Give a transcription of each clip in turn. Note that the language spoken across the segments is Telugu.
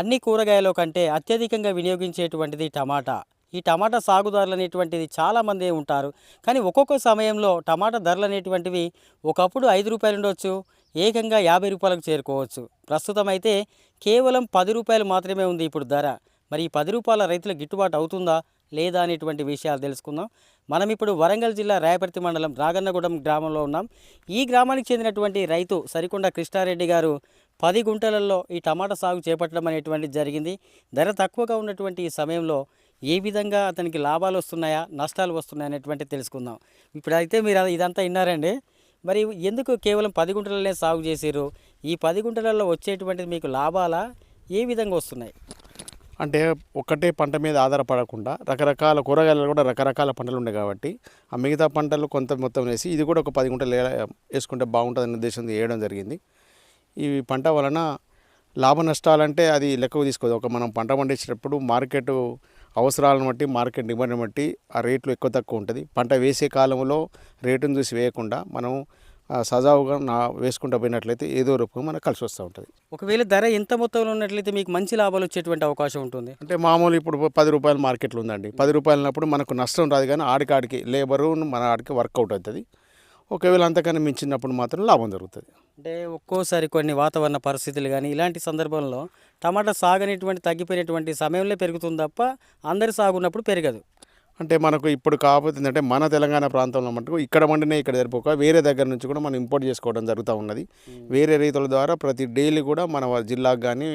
అన్ని కూరగాయల కంటే అత్యధికంగా వినియోగించేటువంటిది టమాటా. ఈ టమాటా సాగుదారులు అనేటువంటిది చాలామంది ఉంటారు. కానీ ఒక్కొక్క సమయంలో టమాటా ధరలు అనేటువంటివి ఒకప్పుడు ఐదు రూపాయలు ఉండొచ్చు ఏకంగా యాభై రూపాయలకు చేరుకోవచ్చు. ప్రస్తుతం అయితే కేవలం పది రూపాయలు మాత్రమే ఉంది ఇప్పుడు ధర. మరి ఈ పది రూపాయల రైతులకు గిట్టుబాటు అవుతుందా లేదా అనేటువంటి విషయాలు తెలుసుకుందాం. మనం ఇప్పుడు వరంగల్ జిల్లా రాయపర్తి మండలం రాగన్నగూడెం గ్రామంలో ఉన్నాం. ఈ గ్రామానికి చెందినటువంటి రైతు సరికొండ కృష్ణారెడ్డి గారు పది గుంటలలో ఈ టమాటా సాగు చేపట్టడం అనేటువంటిది జరిగింది. ధర తక్కువగా ఉన్నటువంటి ఈ సమయంలో ఏ విధంగా అతనికి లాభాలు వస్తున్నాయా నష్టాలు వస్తున్నాయా అనేటువంటి తెలుసుకుందాం. ఇప్పుడైతే మీరు ఇదంతా విన్నారండి. మరి ఎందుకు కేవలం పది గుంటలనే సాగు చేసారు ఈ పది గుంటలలో వచ్చేటువంటిది మీకు లాభాలా? ఏ విధంగా వస్తున్నాయి? అంటే ఒక్కటే పంట మీద ఆధారపడకుండా రకరకాల కూరగాయలు కూడా రకరకాల పంటలు ఉన్నాయి కాబట్టి ఆ మిగతా పంటలు కొంత మొత్తం వేసి ఇది కూడా ఒక పది గుంటలు వేసుకుంటే వేసుకుంటే అనే ఉద్దేశంతో వేయడం జరిగింది. ఈ పంట వలన లాభ నష్టాలంటే అది లెక్కకు తీసుకోదు. ఒక మనం పంట పండించేటప్పుడు మార్కెట్ అవసరాలను బట్టి మార్కెట్ డిమాండ్ని బట్టి ఆ రేట్లు ఎక్కువ తక్కువ ఉంటుంది. పంట వేసే కాలంలో రేటును చూసి వేయకుండా మనం సజావుగా నా వేసుకుంటూ పోయినట్లయితే ఏదో రూపంగా మనకు కలిసి వస్తూ ఉంటుంది. ఒకవేళ ధర ఎంత మొత్తంలో ఉన్నట్లయితే మీకు మంచి లాభాలు వచ్చేటువంటి అవకాశం ఉంటుంది? అంటే మామూలు ఇప్పుడు పది రూపాయల మార్కెట్లో ఉందండి. పది రూపాయలన్నప్పుడు మనకు నష్టం రాదు కానీ ఆడికాడికి లేబరు మన ఆడికి వర్కౌట్ అవుతుంది. ఒకవేళ అంతకన్నా మించినప్పుడు మాత్రం లాభం జరుగుతుంది. అంటే ఒక్కోసారి కొన్ని వాతావరణ పరిస్థితులు కానీ ఇలాంటి సందర్భంలో టమాటా సాగు అనేటువంటి తగ్గిపోయినటువంటి సమయంలో పెరుగుతుంది తప్ప అందరి సాగు ఉన్నప్పుడు పెరగదు. అంటే మనకు ఇప్పుడు కాకపోతే ఏంటంటే మన తెలంగాణ ప్రాంతంలో మటుకు ఇక్కడ వండినే ఇక్కడ సరిపోక వేరే దగ్గర నుంచి కూడా మనం ఇంపోర్ట్ చేసుకోవడం జరుగుతూ ఉన్నది. వేరే రైతుల ద్వారా ప్రతి డైలీ కూడా మన జిల్లాకు కానీ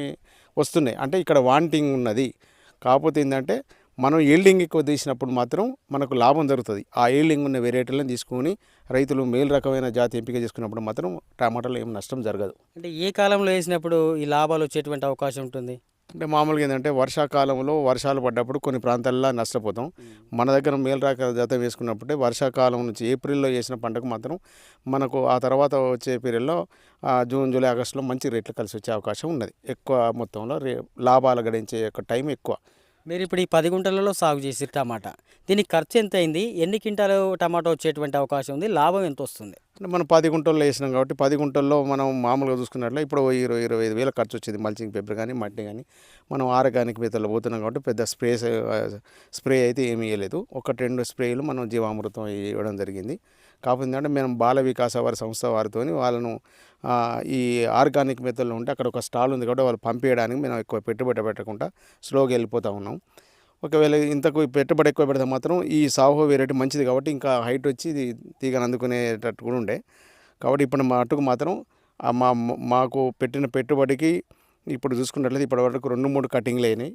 వస్తున్నాయి. అంటే ఇక్కడ వాంటింగ్ ఉన్నది. కాకపోతే ఏంటంటే మనం ఈల్డింగ్ ఎక్కువ తీసినప్పుడు మాత్రం మనకు లాభం జరుగుతుంది. ఆ ఈల్డింగ్ ఉన్న వెరైటీలను తీసుకొని రైతులు మేలు రకమైన జాతి ఎంపిక చేసుకున్నప్పుడు మాత్రం టమాటాలో ఏం నష్టం జరగదు. అంటే ఏ కాలంలో వేసినప్పుడు ఈ లాభాలు వచ్చేటువంటి అవకాశం ఉంటుంది? అంటే మామూలుగా ఏంటంటే వర్షాకాలంలో వర్షాలు పడ్డప్పుడు కొన్ని ప్రాంతాల్లో నష్టపోతాం. మన దగ్గర మేలు రాక జాతం వేసుకున్నప్పుడే వర్షాకాలం నుంచి ఏప్రిల్లో వేసిన పంటకు మాత్రం మనకు ఆ తర్వాత వచ్చే పీరియడ్లో జూన్ జూలై ఆగస్టులో మంచి రేట్లు కలిసి వచ్చే అవకాశం ఉన్నది. ఎక్కువ మొత్తంలో రే లాభాలు గడించే యొక్క టైం ఎక్కువ. మీరు ఇప్పుడు ఈ పది గుంటలలో సాగు చేసి టమాటా. దీనికి ఖర్చు ఎంత అయింది ఎన్ని క్వింటాలు టమాటా వచ్చేటువంటి అవకాశం ఉంది? లాభం ఎంత వస్తుంది మనం పది గుంటల్లో వేసినాం కాబట్టి పది గుంటల్లో మనం మామూలుగా చూసుకున్నట్లు ఇప్పుడు ఇరవై ఇరవై ఐదు వేల ఖర్చు వచ్చేది. మల్చింగ్ పేపర్ కానీ మట్టి కానీ మనం ఆర్గానిక్ మేతల్లో పోతున్నాం కాబట్టి పెద్ద స్ప్రే స్ప్రే అయితే ఏమీ వేయలేదు ఒక రెండు స్ప్రేలు మనం జీవామృతం ఇవ్వడం జరిగింది. కాకపోతే ఏంటంటే మేము బాల వికాస వారి సంస్థ వారితో వాళ్ళను ఈ ఆర్గానిక్ మెథడ్లో ఉంటే అక్కడ ఒక స్టాల్ ఉంది కాబట్టి వాళ్ళు పంపించడానికి మేము ఎక్కువ పెట్టుబడి పెట్టకుండా స్లోగా వెళ్ళిపోతూ ఉన్నాం. ఒకవేళ ఇంతకు పెట్టుబడి ఎక్కువ పెడితే మాత్రం ఈ సాహో వెరైటీ మంచిది కాబట్టి ఇంకా హైట్ వచ్చి ఇది తీగను అందుకునేటట్టు కూడా ఉండే. కాబట్టి ఇప్పుడు మా అటుకు మాత్రం మా మాకు పెట్టిన పెట్టుబడికి ఇప్పుడు చూసుకున్నట్లయితే ఇప్పటి వరకు రెండు మూడు కటింగ్లు అయినాయి.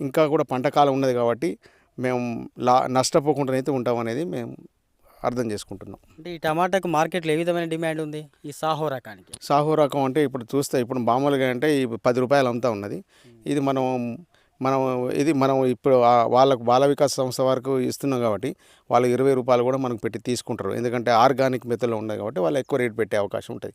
ఇంకా కూడా పంట కాలం ఉన్నది కాబట్టి మేము లా నష్టపోకుండా అయితే ఉంటాం అనేది మేము అర్థం చేసుకుంటున్నాం. అంటే ఈ టమాటాకు మార్కెట్లో ఏ విధమైన డిమాండ్ ఉంది? ఈ సాహో రకానికి. సాహో రకం అంటే ఇప్పుడు చూస్తే ఇప్పుడు మామూలుగా అంటే ఈ పది రూపాయలు అంతా ఉన్నది. ఇది మనం మనం ఇది మనం ఇప్పుడు వాళ్ళకు బాల వికాస్ సంస్థ వరకు ఇస్తున్నాం కాబట్టి వాళ్ళు ఇరవై రూపాయలు కూడా మనకు పెట్టి తీసుకుంటారు. ఎందుకంటే ఆర్గానిక్ మెథడ్లో ఉన్నాయి కాబట్టి వాళ్ళు ఎక్కువ రేట్ పెట్టే అవకాశం ఉంటుంది.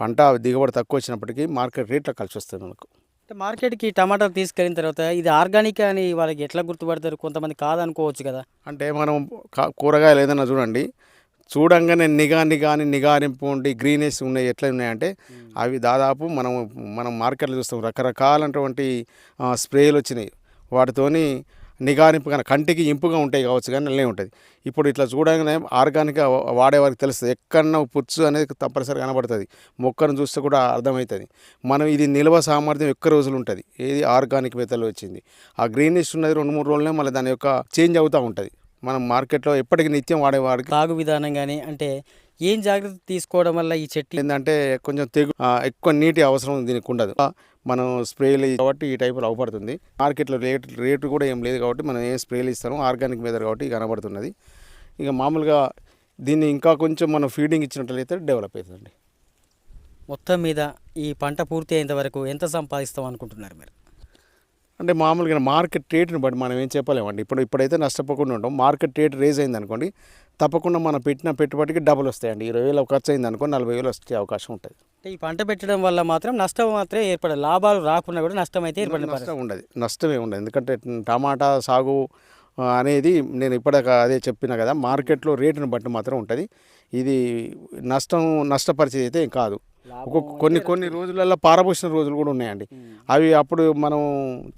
పంట దిగుబడి తక్కువ వచ్చినప్పటికీ మార్కెట్ రేట్లో కలిసి వస్తుంది మనకు. మార్కెట్కి టమాటా తీసుకెళ్ళిన తర్వాత ఇది ఆర్గానిక్ అని వాళ్ళకి ఎట్లా గుర్తుపడతారు? కొంతమంది కాదనుకోవచ్చు కదా. అంటే మనం కూరగాయలు ఏదైనా చూడండి. చూడంగానే నిఘా నిఘా అని నిగారింపు ఉండి గ్రీనెస్ ఉన్నాయి ఎట్లా ఉన్నాయంటే అవి దాదాపు మనం మనం మార్కెట్లో చూస్తాం. రకరకాలైనటువంటి ఆ, స్ప్రేలు వచ్చినాయి. వాటితోని నిగారింపు కానీ కంటికి ఇంపుగా ఉంటాయి కావచ్చు కానీ అల్లే ఉంటుంది. ఇప్పుడు ఇట్లా చూడగానే ఆర్గానిక్గా వాడేవారికి తెలుస్తుంది. ఎక్కడన్నా పుచ్చు అనేది తప్పనిసరి కనబడుతుంది. మొక్కను చూస్తే కూడా అర్థమవుతుంది మనం ఇది నిల్వ సామర్థ్యం ఎక్కువ రోజులు ఉంటుంది. ఏది ఆర్గానిక్ మెథడ్లో వచ్చింది. ఆ గ్రీనిష్ ఉన్నది రెండు మూడు రోజులనే మళ్ళీ దాని యొక్క చేంజ్ అవుతూ ఉంటుంది. మనం మార్కెట్లో ఎప్పటికీ నిత్యం వాడేవాడికి సాగు విధానం కానీ అంటే ఏం జాగ్రత్త తీసుకోవడం వల్ల ఈ చెట్టు ఏంటంటే కొంచెం తెగు ఎక్కువ నీటి అవసరం దీనికి ఉండదు మనం స్ప్రేలు కాబట్టి ఈ టైపులో అవపడుతుంది మార్కెట్లో రేట్ రేటు కూడా ఏం లేదు కాబట్టి మనం ఏ స్ప్రేలు ఇస్తామో ఆర్గానిక్ మీద కాబట్టి కనబడుతున్నది. ఇక మామూలుగా దీన్ని ఇంకా కొంచెం మనం ఫీడింగ్ ఇచ్చినట్లయితే డెవలప్ అవుతుంది మొత్తం మీద ఈ పంట పూర్తి అయ్యేంత వరకు ఎంత సంపాదిస్తాం అనుకుంటున్నారు మీరు? అంటే మామూలుగా మార్కెట్ రేట్ని బట్టి మనం ఏం చెప్పలేమండి. ఇప్పుడు ఇప్పుడైతే నష్టపోకుండా ఉంటాం. మార్కెట్ రేట్ రేజ్ అయింది అనుకోండి తప్పకుండా మనం పెట్టిన పెట్టుబడికి డబుల్ వస్తాయండి. ఇరవై వేలు ఖర్చు అయింది అనుకో నలభై వేలు వచ్చే అవకాశం ఉంటుంది. అంటే ఈ పంట పెట్టడం వల్ల మాత్రం నష్టం మాత్రమే ఏర్పడదు లాభాలు రాకుండా కూడా నష్టం అయితే నష్టం ఉండదు. నష్టమే ఉండదు. ఎందుకంటే టమాటా సాగు అనేది నేను ఇప్పటిక అదే చెప్పిన కదా మార్కెట్లో రేటుని బట్టి మాత్రం ఉంటుంది. ఇది నష్టం నష్టపరిచేది అయితే ఏం కాదు. ఒక్కొక్క కొన్ని కొన్ని రోజులలో పారబోసిన రోజులు కూడా ఉన్నాయండి. అవి అప్పుడు మనం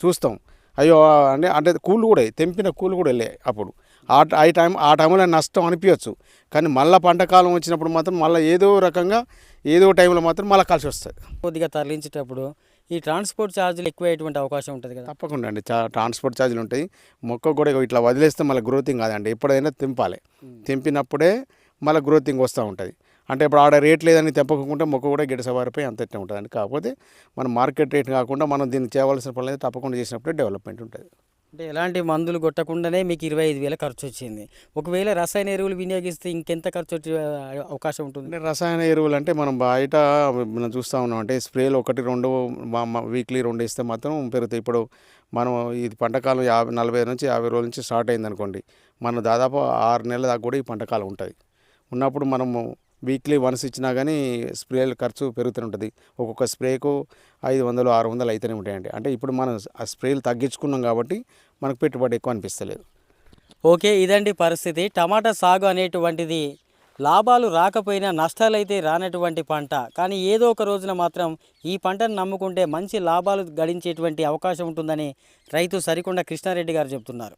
చూస్తాం. అయ్యో అంటే అంటే కూలు కూడా తెంపిన కూలు కూడా వెళ్ళాయి అప్పుడు. ఆ ట- ఆ టైం ఆ టైంలో నష్టం అనిపించచ్చు. కానీ మళ్ళీ పంట కాలం వచ్చినప్పుడు మాత్రం మళ్ళీ ఏదో రకంగా ఏదో టైంలో మాత్రం మళ్ళీ కలిసి వస్తుంది కొద్దిగా తరలించేటప్పుడు ఈ ట్రాన్స్పోర్ట్ ఛార్జీలు ఎక్కువయ్యేటువంటి అవకాశం ఉంటుంది కదా. తప్పకుండా అండి. చా ట్రాన్స్పోర్ట్ ఛార్జీలు ఉంటాయి. మొక్క కూడా ఇట్లా వదిలేస్తే మళ్ళీ గ్రోతింగ్ కాదండి. ఎప్పుడైనా తెంపాలి. తెంపినప్పుడే మళ్ళీ గ్రోతింగ్ వస్తూ ఉంటుంది. అంటే ఇప్పుడు ఆడ రేట్ లేదని తెంపకుండా మొక్క కూడా గిడసబారిపోయి అంత ఇట్లా ఉంటుందండి? కాకపోతే మన మార్కెట్ రేట్ కాకుండా మనం దీన్ని చేయవలసిన పనులు అయితే తప్పకుండా చేసినప్పుడే డెవలప్మెంట్ ఉంటుంది. అంటే ఎలాంటి మందులు కొట్టకుండానే మీకు ఇరవై ఐదు వేల ఖర్చు వచ్చింది. ఒకవేళ రసాయన ఎరువులు వినియోగిస్తే ఇంకెంత ఖర్చు వచ్చే అవకాశం ఉంటుంది? అంటే రసాయన ఎరువులు అంటే మనం బయట మనం చూస్తూ ఉన్నాం అంటే స్ప్రేలు ఒకటి రెండు వీక్లీ రెండు ఇస్తే మాత్రం పెరుగుతాయి. ఇప్పుడు మనం ఇది పంటకాలం యాభై నలభై నుంచి యాభై రోజుల నుంచి స్టార్ట్ అయింది అనుకోండి మనం దాదాపు ఆరు నెలల దాకా కూడా ఈ పంటకాలం ఉంటుంది ఉన్నప్పుడు మనము వీక్లీ వన్స్ ఇచ్చినా కానీ స్ప్రేలు ఖర్చు పెరుగుతూనే ఉంటుంది. ఒక్కొక్క స్ప్రేకు ఐదు వందలు ఆరు వందలు అయితేనే ఉంటాయండి. అంటే ఇప్పుడు మనం ఆ స్ప్రేలు తగ్గించుకున్నాం కాబట్టి మనకు పెట్టుబడి ఎక్కువ అనిపిస్తలేదు. ఓకే ఇదండి పరిస్థితి. టమాటా సాగు అనేటువంటిది లాభాలు రాకపోయినా నష్టాలైతే రానటువంటి పంట. కానీ ఏదో ఒక రోజున మాత్రం ఈ పంటను నమ్ముకుంటే మంచి లాభాలు గడించేటువంటి అవకాశం ఉంటుందని రైతు సరికొండ కృష్ణారెడ్డి గారు చెప్తున్నారు.